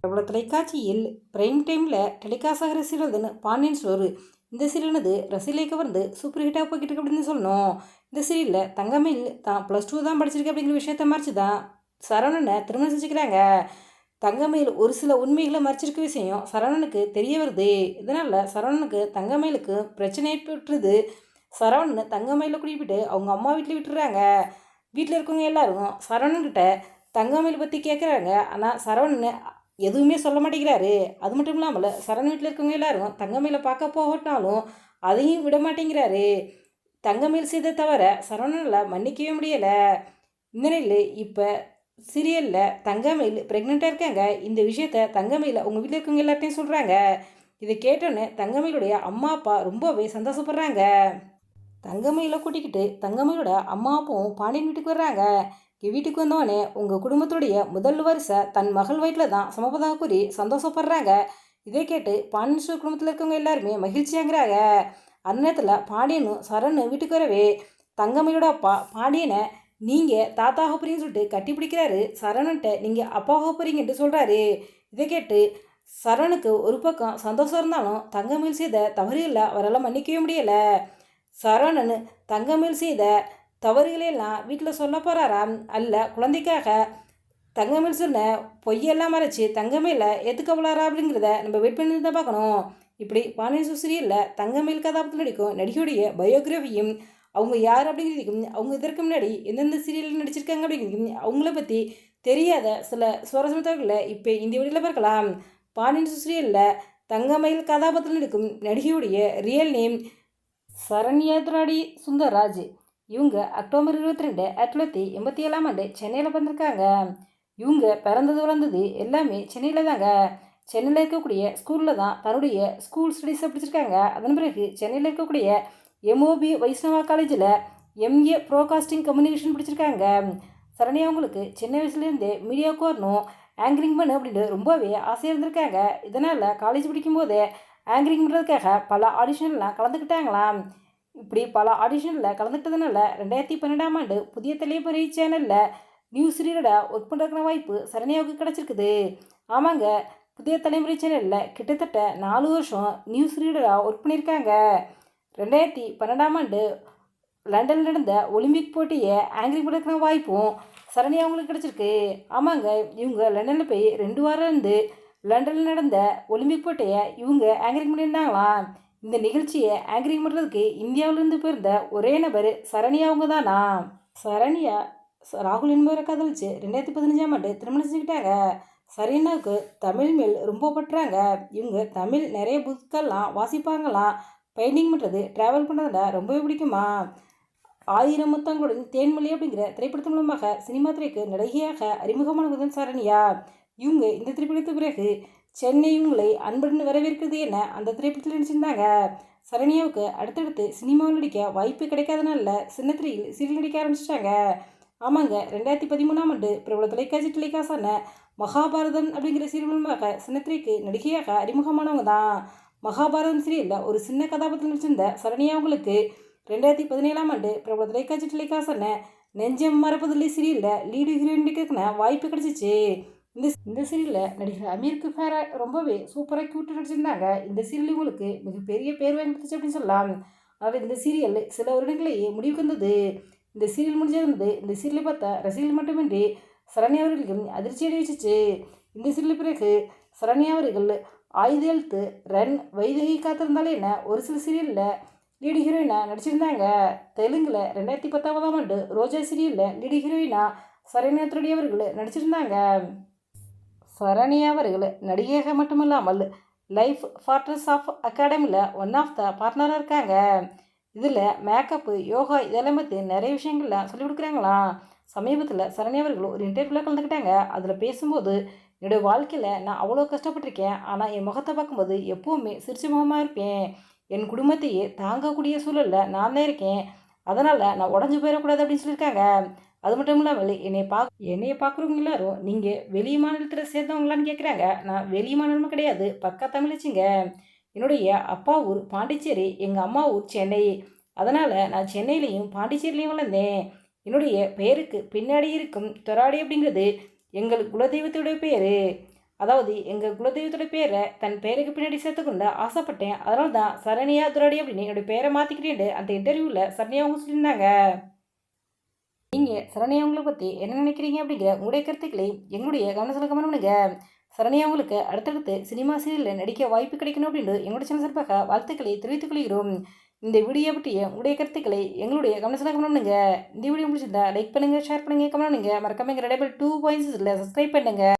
பிரபல தொலைக்காட்சியில் பிரைம் டைமில் டெலிகாஸ்ட் ஆகிற சீரியல் தானே பாண்டியன் ஸ்டோர் இந்த சீரியல்னது ரசிகலை கவர்ந்து சூப்பர் ஹிட்டாக போய்கிட்டு இருக்கு அப்படின்னு சொல்லணும். இந்த சீரியலில் தங்கமில் தான் ப்ளஸ் டூ தான் படிச்சிருக்கு அப்படிங்கிற விஷயத்த மறைச்சு தான் சரவணனை திருமணம் செஞ்சுக்கிறாங்க. தங்கமயில் ஒரு சில உண்மைகளை மறைச்சிருக்க விஷயம் சரவணனுக்கு தெரிய வருது. இதனால் சரவணனுக்கு தங்கமயிலுக்கு பிரச்சனை ஏற்பட்டுருது. சரவணன் தங்கமயில கூட்டிகிட்டு அவங்க அம்மா வீட்டில் விட்டுறாங்க. வீட்டில் இருக்கவங்க எல்லாரும் சரவணன்கிட்ட தங்கமயில் பற்றி கேட்குறாங்க ஆனால் சரவணன் எதுவுமே சொல்ல மாட்டேங்கிறாரு. அது மட்டும் இல்லாமல் சரண் வீட்டில் இருக்கவங்க எல்லாரும் தங்கமையில் பார்க்க போகட்டாலும் அதையும் விட மாட்டேங்கிறாரு. தங்கமயில் செய்த தவிர சரவணனில் மன்னிக்கவே முடியலை. இந்த நிலையில் இப்போ சீரியலில் தங்கமயில் ப்ரெக்னெண்ட்டாக இருக்காங்க. இந்த விஷயத்த தங்கமயில் உங்கள் வீட்டில் இருக்கவங்க எல்லார்ட்டையும் சொல்கிறாங்க இதை கேட்டோன்னே தங்கமயிலுடைய அம்மா அப்பா ரொம்பவே சந்தோஷப்படுறாங்க. தங்கமயிலை கூட்டிக்கிட்டு தங்கமயிலோட அம்மா அப்பாவும் பாண்டியன் வீட்டுக்கு வர்றாங்க. இங்கே வீட்டுக்கு வந்தோடனே உங்கள் குடும்பத்துடைய முதல் வருஷம் தன் மகள் வயிற்றில் தான் சமபதாக கூறி சந்தோஷப்படுறாங்க. இதை கேட்டு பாண்டியன் குடும்பத்தில் இருக்கவங்க எல்லாருமே மகிழ்ச்சியாங்கிறாங்க. அந்த நேரத்தில் பாண்டியனும் சரண் வீட்டுக்கு வரவே தங்கமயிலோட அப்பா பாண்டியனை நீங்கள் தாத்தாக போகிறீங்கன்னு சொல்லிட்டு கட்டி பிடிக்கிறாரு. நீங்கள் அப்பாவாக போகிறீங்கன்ட்டு சொல்கிறாரு இதை கேட்டு சரணுக்கு ஒரு பக்கம் சந்தோஷம் இருந்தாலும் தங்கமயில் செய்த தவறு இல்லை அவரால் மன்னிக்கவே முடியலை. சரவணன் தங்கமேல் செய்த தவறுகளெல்லாம் வீட்டில் சொல்ல போகிறாராம் அல்ல குழந்தைக்காக தங்கமேல் சொன்ன பொய்யெல்லாம் மறைச்சி தங்கமேல ஏற்றுக்க போலாரா அப்படிங்கிறத நம்ம வெயிட் பண்ணி தான் பார்க்கணும். இப்படி பாண்டியன் சுசிரியில் தங்கமேல் கதாபாத்திரம் நடிக்கும் நடிகையுடைய பயோகிராஃபியும் அவங்க யார் அப்படிங்கிறதுக்கும் அவங்க இதற்கு முன்னாடி எந்தெந்த சீரியலில் நடிச்சிருக்காங்க அப்படிங்கிறதுக்கும் அவங்கள பற்றி தெரியாத சில சுவாரஸ்யமான தகவல்களை இப்போ இந்த வீடியோவில் பார்க்கலாம். பாண்டியன் சுசிரியலில் தங்கமயில் கதாபாத்திரம் நடிக்கும் நடிகையுடைய ரியல் நேம் சரண்யாத்ராடி சுந்தர்ராஜ். இவங்க அக்டோபர் இருபத்தி ரெண்டு ஆயிரத்தி தொள்ளாயிரத்தி எண்பத்தி ஏழாம் ஆண்டு சென்னையில் பிறந்திருக்காங்க. இவங்க பிறந்தது வளர்ந்தது எல்லாமே சென்னையில் தாங்க. சென்னையில் இருக்கக்கூடிய ஸ்கூலில் தான் தன்னுடைய ஸ்கூல் ஸ்டடீஸை படிச்சிருக்காங்க. அதன் பிறகு சென்னையில் இருக்கக்கூடிய எம்ஓபி வைஷ்ணவா காலேஜில் எம்ஏ ப்ரோகாஸ்டிங் கம்யூனிகேஷன் படிச்சிருக்காங்க. சரண்யா அவங்களுக்கு சின்ன வயசுலேருந்தே மீடியாவுக்கு வரணும் ஆங்கரிங் பண்ணு அப்படின்ட்டு ரொம்பவே ஆசையாக இருந்திருக்காங்க. இதனால் காலேஜ் படிக்கும்போதே ஆங்கரிங் பண்ணுறதுக்காக பல ஆடிஷன்லாம் கலந்துக்கிட்டாங்களாம் இப்படி பல ஆடிஷனில் கலந்துக்கிட்டதுனால ரெண்டாயிரத்தி பன்னெண்டாம் ஆண்டு புதிய தலைமுறை சேனலில் நியூஸ் ரீடராக ஒர்க் பண்ணுறதுக்கான வாய்ப்பு சரண்யாவுக்கு கிடச்சிருக்குது. ஆமாங்க புதிய தலைமுறை சேனலில் கிட்டத்தட்ட நாலு வருஷம் நியூஸ் ரீடராக ஒர்க் பண்ணியிருக்காங்க. ரெண்டாயிரத்தி பன்னெண்டாம் ஆண்டு லண்டனில் நடந்த ஒலிம்பிக் போட்டியை ஆங்கரிங் பண்ணுறதுக்கான வாய்ப்பும் சரண்யா அவங்களுக்கு கிடச்சிருக்கு. ஆமாங்க இவங்க லண்டனில் போய் ரெண்டு வாரம் இருந்து லண்டனில் நடந்த ஒலிம்பிக் போட்டியை இவங்க ஆங்கரிங் பண்ணியிருந்தாங்களா? இந்த நிகழ்ச்சியை ஆங்கரிங் பண்ணுறதுக்கு இந்தியாவிலேருந்து போயிருந்த ஒரே நபர் சரண்யா அவங்க தானா சரண்யா ராகுல் என்பவரை காதலிச்சு ரெண்டாயிரத்தி பதினஞ்சாம் ஆண்டு திருமணம் செஞ்சுக்கிட்டாங்க. சரண்யாவுக்கு தமிழ் மேல் ரொம்ப பட்டுறாங்க இவங்க தமிழ் நிறைய புக்கெல்லாம் வாசிப்பாங்களாம். பெயிண்டிங் பண்ணுறது ட்ராவல் பண்ணுறதுல ரொம்பவே பிடிக்குமா? ஆயிரம் முத்தங்களுடன் தேன்மொழி அப்படிங்கிற திரைப்படத்தின் மூலமாக சினிமா துறைக்கு நடிகையாக அறிமுகமானதுதான் சரண்யா. இவங்க இந்த திரைப்படத்துக்கு பிறகு சென்னை இவங்களை அன்புடன் வரவேற்கிறது என அந்த திரைப்படத்தில் நடிச்சிருந்தாங்க. சரண்யாவுக்கு அடுத்தடுத்து சினிமாவில் நடிக்க வாய்ப்பு கிடைக்காதனால சின்ன திரையில் சீரியல் நடிக்க ஆரம்பிச்சிட்டாங்க. ஆமாங்க ரெண்டாயிரத்தி பதிமூணாம் ஆண்டு பிரபல தொலைக்காட்சி டெலிகாசான மகாபாரதம் அப்படிங்கிற சீரியல் மூலமாக சின்னத்திரைக்கு நடிகையாக அறிமுகமானவங்க தான். மகாபாரதம் சீரியலில் ஒரு சின்ன கதாபாத்திரம் நடிச்சிருந்த சரண்யா அவங்களுக்கு ரெண்டாயிரத்தி பதினேழாம் ஆண்டு பிரபல தொலைக்காட்சி டெலிகாசான நெஞ்சம் மறப்பதில்லை சீரியலில் லீடு ஹீரோயின் நடிக்கிறதுக்கான வாய்ப்பு கிடச்சிச்சு. இந்த இந்த சீரியலில் நடிகர் அமீர் ஃபேரா ரொம்பவே சூப்பராக க்யூட்டாக நடிச்சிருந்தாங்க. இந்த சீரியல் உங்களுக்கு மிகப்பெரிய பேர் வாங்கிடுச்சு அப்படின்னு சொல்லலாம். அதாவது இந்த சீரியல் சில வருடங்களையே முடிவுக்கு வந்தது. இந்த சீரியல் முடிஞ்சிருந்தது இந்த சீரியலை பார்த்தா ரசிகர்கள் மட்டுமின்றி சரண்யா அவர்களுக்கு அதிர்ச்சி அடைவிச்சிச்சு. இந்த சீரியல் பிறகு சரண்யா அவர்கள் ஆயுத எழுத்து ரன் வைதகி காத்திருந்தாலே என்ன ஒரு சில சீரியலில் லீடு ஹீரோயினாக நடிச்சிருந்தாங்க. தெலுங்கில் ரெண்டாயிரத்தி பத்தாவதாம் ஆண்டு ரோஜா சீரியலில் லீடு ஹீரோயினாக சரண்யா துரடி அவர்கள் நடிச்சிருந்தாங்க. சரண்யா அவர்கள் நடிகையாக மட்டுமில்லாமல் லைஃப் பார்ட்னர்ஸ் ஆஃப் அகாடமியில் ஒன் ஆஃப் த பார்ட்னராக இருக்காங்க. இதில் மேக்கப்பு யோகா இதெல்லாம் பற்றி நிறைய விஷயங்கள்லாம் சொல்லிக் கொடுக்குறாங்களாம் சமீபத்தில் சரண்யா அவர்கள் ஒரு இன்டர்வியூவில் கலந்துக்கிட்டாங்க. அதில் பேசும்போது என்னுடைய வாழ்க்கையில் நான் அவ்வளோ கஷ்டப்பட்டிருக்கேன். ஆனால் என் முகத்தை பார்க்கும்போது எப்போவுமே சிரிச்சு முகமாக இருப்பேன். என் குடும்பத்தையே தாங்கக்கூடிய சூழலில் நான் தான் இருக்கேன். அதனால் நான் உடஞ்சி போயிடக்கூடாது அப்படின்னு சொல்லியிருக்காங்க. அது மட்டும் இல்லாமல் என்னை பார்க்க என்னைய பார்க்குறவங்க எல்லாரும் நீங்கள் வெளி மாநிலத்தில் சேர்ந்தவங்களான்னு கேட்குறாங்க நான் வெளி மாநிலமும் கிடையாது பக்கா தமிழிச்சிங்க. என்னுடைய அப்பா ஊர் பாண்டிச்சேரி எங்கள் அம்மா ஊர் சென்னை. அதனால் நான் சென்னையிலையும் பாண்டிச்சேரிலையும் வளர்ந்தேன். என்னுடைய பெயருக்கு பின்னாடி இருக்கும் தொராடி அப்படிங்கிறது எங்கள் குலதெய்வத்துடைய பெயர். அதாவது எங்கள் குலதெய்வத்தோட பேரை தன் பேருக்கு பின்னாடி சேர்த்துக்கொண்டு ஆசைப்பட்டேன். அதனால தான் சரணியா துராடி அப்படின்னு என்னுடைய பேரை மாற்றிக்கிட்டேன் அந்த இன்டர்வியூவில் சரணியா அவங்க சொல்லியிருந்தாங்க. நீங்கள் சரணியா அவங்களை பற்றி என்ன நினைக்கிறீங்க அப்படிங்கிற உங்களுடைய கருத்துக்களை எங்களுடைய கவனத்தில் கவனம் பண்ணுங்க. சரணியா அவங்களுக்கு அடுத்தடுத்து சினிமா சீரியலில் நடிக்க வாய்ப்பு கிடைக்கணும் அப்படின்னு எங்களுடைய சேனல் சார்பாக வாழ்த்துக்களை தெரிவித்துக் கொள்கிறோம். இந்த வீடியோ பற்றிய உங்களுடைய கருத்துக்களை எங்களுடைய கவனத்தில் கவனம் பண்ணுங்க. இந்த வீடியோ முடிச்சிருந்தா லைக் பண்ணுங்கள் ஷேர் பண்ணுங்கள் கமெண்ட் பண்ணுங்கள் மறக்காம எங்கள் ரெடபிள் டூ பாயிண்ட்ஸில் சப்ஸ்கிரைப் பண்ணுங்கள்